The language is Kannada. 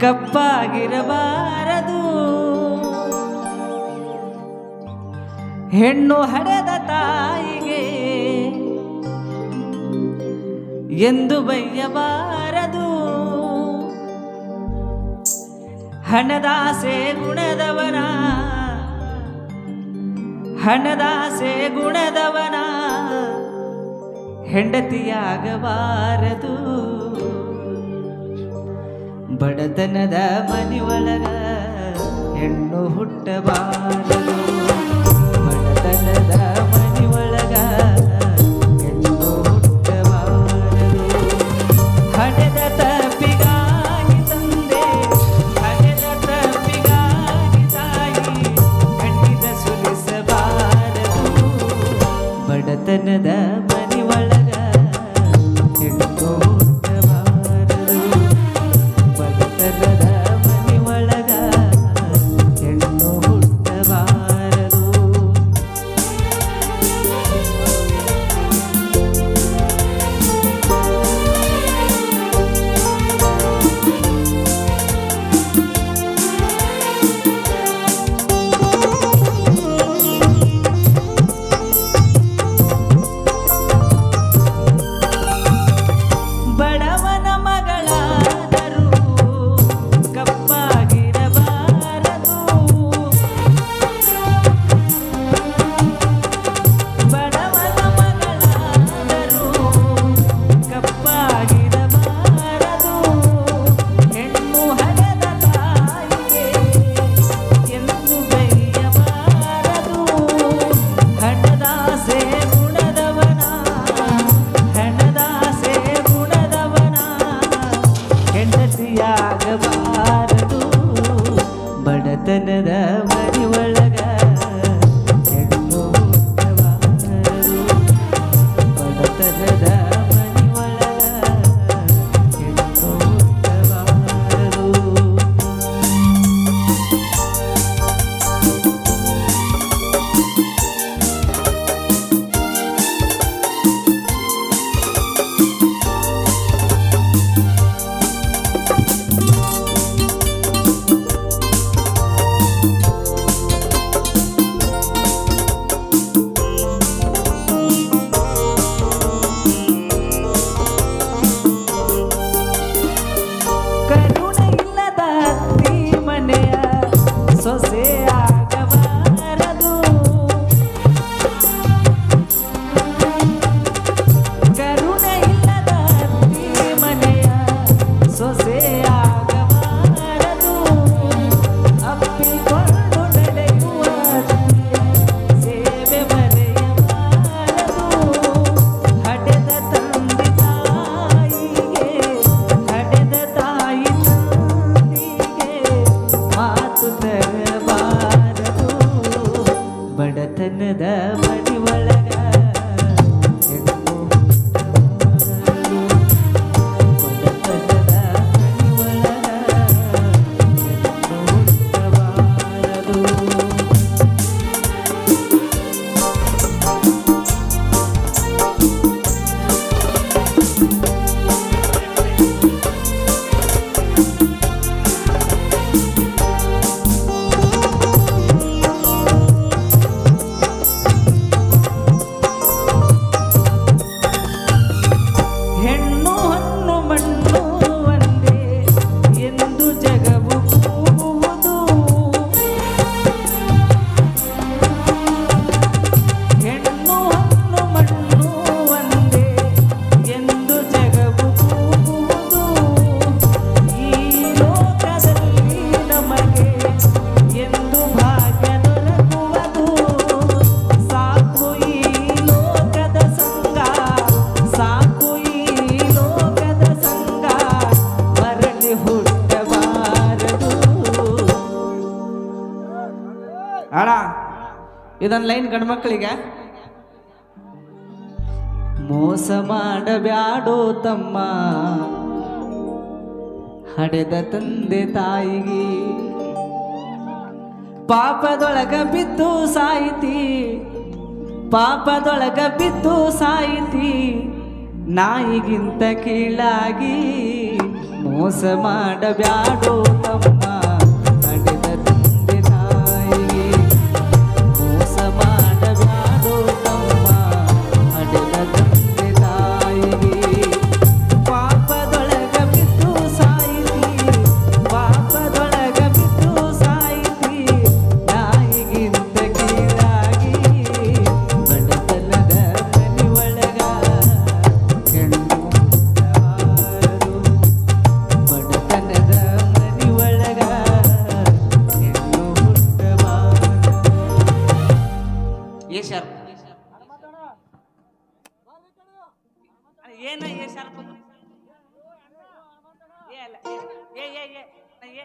ಕಪ್ಪಾಗಿರಬಾರದು. ಹೆಣ್ಣು ಹಡೆದ ತಾಯಿಗೆ ಎಂದು ಬೈಯಬಾರದು. ಹಣದಾಸೆ ಗುಣದವನ ಹಣದಾಸೆ ಗುಣದವನ ಹೆಂಡತಿಯಾಗಬಾರದು. ಬಡತನದ ಮನೆಯೊಳಗ ಹೆಣ್ಣು ಹುಟ್ಟಬಾರದು ಬಡತನದ ಮನೆಯೊಳಗ ಹೆಣ್ಣು ಹುಟ್ಟಬಾರದು ಹಣದ ತಪ್ಪಿಗಾಗಿ ತಂದೆ, ಹಣದ ತಪ್ಪಿಗಾಗಿ ತಾಯಿ, ಕಣ್ಣಿದ ಸುರಿಸಬಾರದು ಬಡತನದ ಮನೆಯೊಳಗ ಹೆಣ್ಣು ಬಡತನದ ಇದೊಂದು ಲೈನ್ ಗಂಡು ಮಕ್ಕಳಿಗೆ ಮೋಸ ಮಾಡಬ್ಯಾಡೋ ತಮ್ಮ. ಹಡೆದ ತಂದೆ ತಾಯಿಗೆ. ಪಾಪದೊಳಗ ಬಿದ್ದು ಸಾಯಿತಿ. ಪಾಪದೊಳಗ ಬಿದ್ದು ಸಾಯಿತಿ. ನಾಯಿಗಿಂತ ಕೀಳಾಗಿ ಮೋಸ ಮಾಡಬ್ಯಾಡೋ ತಮ್ಮ. ಎ ಶಾರ್ಪ್ ಏನ ಎ ಏ ಅಲ್ಲ ಏ ಏ ಏ